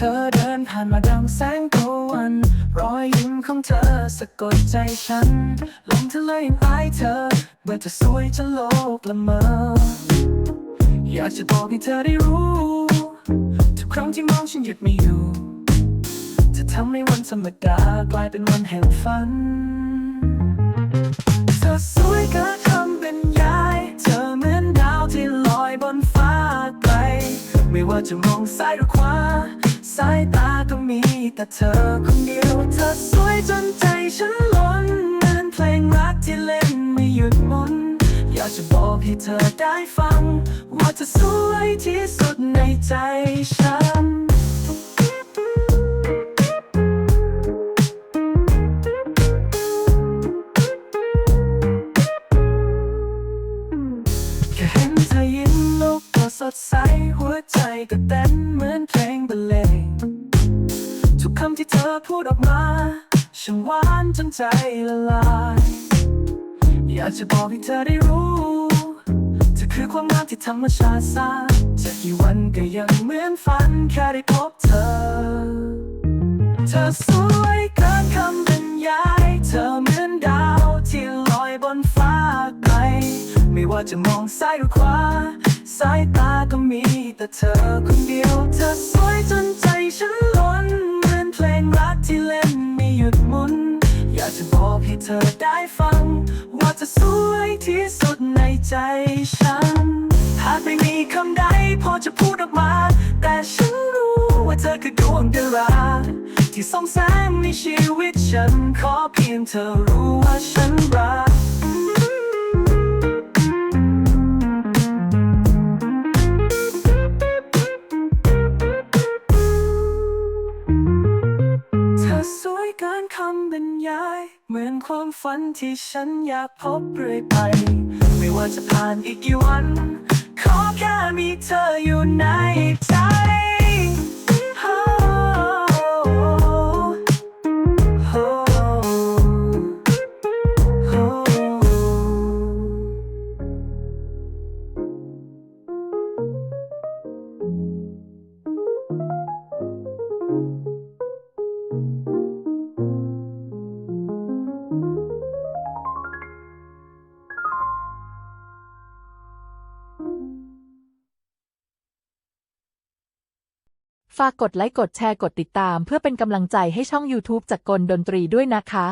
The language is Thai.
ธอเดินผ่านมาดังแสงตะวัน รอยยิ้มของเธอสะกดใจฉันลมทะเลยังอายเธอเมื่อเธอสวยจนโลกละเมอ อยากจะบอกให้เธอได้รู้ ทุกครั้งที่มองฉันหยุดไม่อยู่ จะทำให้วันธรรมดากลายเป็นวันแห่งฝัน ไม่ว่าจะมองซ้ายหรือขวา สายตาก็มีแต่เธอคนเดียว เธอสวยจนใจฉันล้นเหมือนเพลงรักที่เล่นไม่หยุดมุน อยากจะบอกให้เธอได้ฟัง ว่าเธอสวยที่สุดในใจฉันแค่เห็นเธอยิ้มโลกก็สดใส ใจก็เต้นเหมือนเพลงบรรเลงทุกคำที่เธอพูดออกมาช่างหวานจนใจละลาย อยากจะบอกให้เธอได้รู้เธอคือความงามที่ธรรมชาติสร้างจะกี่วันก็ยังเหมือนฝันแค่ได้พบเธอ เธอสวยเกินคำ ว่าจะมองซ้ายหรือขวา สายตาก็มีแต่เธอคนเดียว เธอสวยจนใจฉันล้นเหมือนเพลงรักที่เล่นไม่หยุดหมุน อยากจะบอกให้เธอได้ฟัง ว่าเธอสวยที่สุดในใจฉัน หากไม่มีคำใดพอจะพูดออกมา แต่ฉันรู้ว่าเธอคือดวงดาราที่ส่องแสงในชีวิตฉันขอเพียงเธอรู้ว่าฉันรัก คำบรรยาย เหมือนความฝันที่ฉันอยากพบเรื่อยไป ไม่ว่าจะผ่านอีกกี่วัน ขอแค่มีเธออยู่ในใจ ฝากกดไลค์กดแชร์กดติดตาม เพื่อเป็นกำลังใจให้ช่อง YouTube จากกลดนตรีด้วยนะคะ